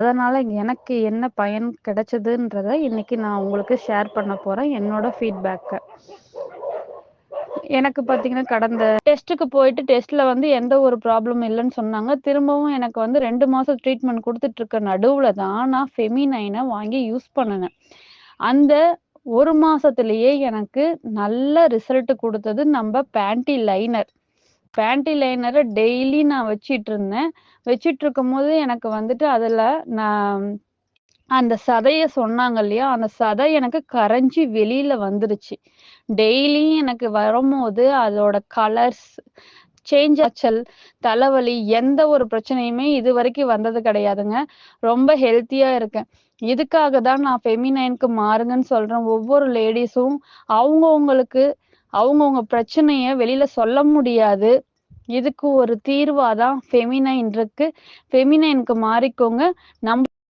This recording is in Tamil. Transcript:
அதனால எனக்கு என்ன பயன் கிடைச்சதுன்றத இன்னைக்கு நான் உங்களுக்கு ஷேர் பண்ண போறேன் என்னோட ஃபீட்பேக்கை எனக்கு பார்த்தீங்கன்னா கடந்த டெஸ்ட்டுக்கு போயிட்டு டெஸ்ட்ல வந்து எந்த ஒரு ப்ராப்ளம் இல்லைன்னு சொன்னாங்க. திரும்பவும் எனக்கு வந்து ரெண்டு மாசம் ட்ரீட்மெண்ட் கொடுத்துட்டு இருக்க நடுவுல தான் நான் ஃபெமினைனை வாங்கி யூஸ் பண்ணினேன். அந்த ஒரு மாசத்திலேயே எனக்கு நல்ல ரிசல்ட் கொடுத்தது நம்ம பேண்டி லைனர் பேண்டி லைனரை டெய்லி நான் வச்சிட்டு இருந்தேன் வச்சிட்டு இருக்கும் போது எனக்கு வந்துட்டு அதுல நான் அந்த சதைய சொன்னாங்க இல்லையா? அந்த சதை எனக்கு கரைஞ்சி வெளியில வந்துருச்சு. டெய்லியும் எனக்கு வரும்போது அதோட கலர்ஸ் சேஞ்ச் ஆச்சல் தலைவலி எந்த ஒரு பிரச்சனையுமே இது வரைக்கும் வந்தது கிடையாதுங்க. ரொம்ப ஹெல்த்தியா இருக்கேன். இதுக்காக தான் நான் ஃபெமினைனுக்கு மாறுங்கன்னு சொல்றேன். ஒவ்வொரு லேடிஸும் அவங்கவுங்களுக்கு அவங்கவுங்க பிரச்சனைய வெளியில சொல்ல முடியாது. இதுக்கு ஒரு தீர்வாதான் ஃபெமினைன் இருக்கு ஃபெமினைனுக்கு மாறிக்கோங்க. நம்ம